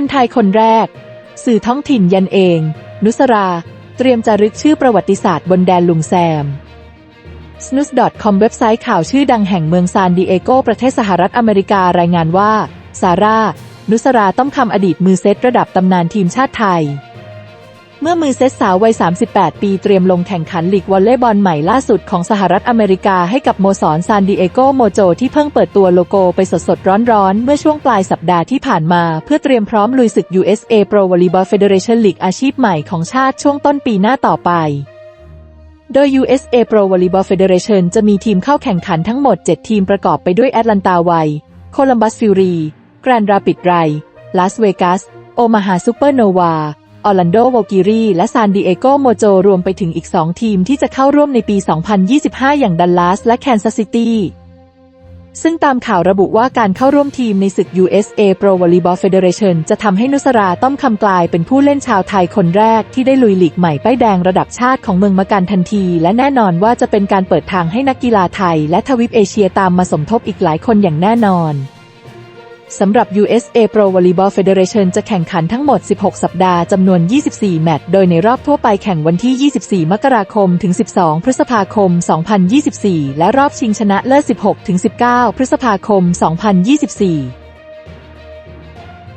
คนไทยคนแรก สื่อท้องถิ่นยันเอง นุสรา เตรียมจะรึกชื่อประวัติศาสตร์บนแดนลุงแซม snus.com เว็บไซต์ข่าวชื่อดังแห่งเมืองซานดิเอโกประเทศสหรัฐอเมริการายงานว่า ซาร่า นุสราต้อมคำอดีตมือเซตระดับตำนานทีมชาติไทย เมื่อมือเซตสาววัย 38 ปีเตรียมลงแข่งขันลีกวอลเลย์บอลใหม่ล่าสุดของสหรัฐอเมริกาให้กับโมสรซานดิเอโกโมโจที่เพิ่งเปิดตัวโลโก้ไปสดๆ ร้อนๆ เมื่อช่วงปลายสัปดาห์ที่ผ่านมา เพื่อเตรียมพร้อมลุยศึก USA Pro Volleyball Federation League อาชีพใหม่ของชาติช่วงต้นปีหน้าต่อไป โดย USA Pro Volleyball Federation จะมีทีมเข้าแข่งขันทั้งหมด 7 ทีมประกอบไปด้วยแอตแลนตาไวโคลัมบัสฟิวรีแกรนด์ราปิดไรลาสเวกัสโอมาฮาซูเปอร์โนวา ออร์แลนโดวอลกิรีและซานดิเอโกโมโจรวมไปถึงอีก 2 ทีมที่จะเข้าร่วมในปี 2025 อย่างดัลลัสและแคนซัสซิตี้ซึ่งตามข่าวระบุว่าการเข้าร่วมทีมในศึก USA Pro Volleyball Federation จะทำให้นุสราต้อมคำกลายเป็นผู้เล่นชาวไทยคนแรกที่ได้ลุยหลีกใหม่ป้ายแดงระดับชาติของเมืองมะกันทันที และแน่นอนว่าจะเป็นการเปิดทางให้นักกีฬาไทย และทวีปเอเชียตามมาสมทบอีกหลายคนอย่างแน่นอน สำหรับ USA Pro Volleyball Federation จะแข่งขันทั้งหมด 16 สัปดาห์ จำนวน 24 แมตช์ โดยในรอบทั่วไปแข่งวันที่ 24 มกราคม ถึง 12 พฤษภาคม 2024 และรอบชิงชนะเลิศ 16 ถึง 19 พฤษภาคม 2024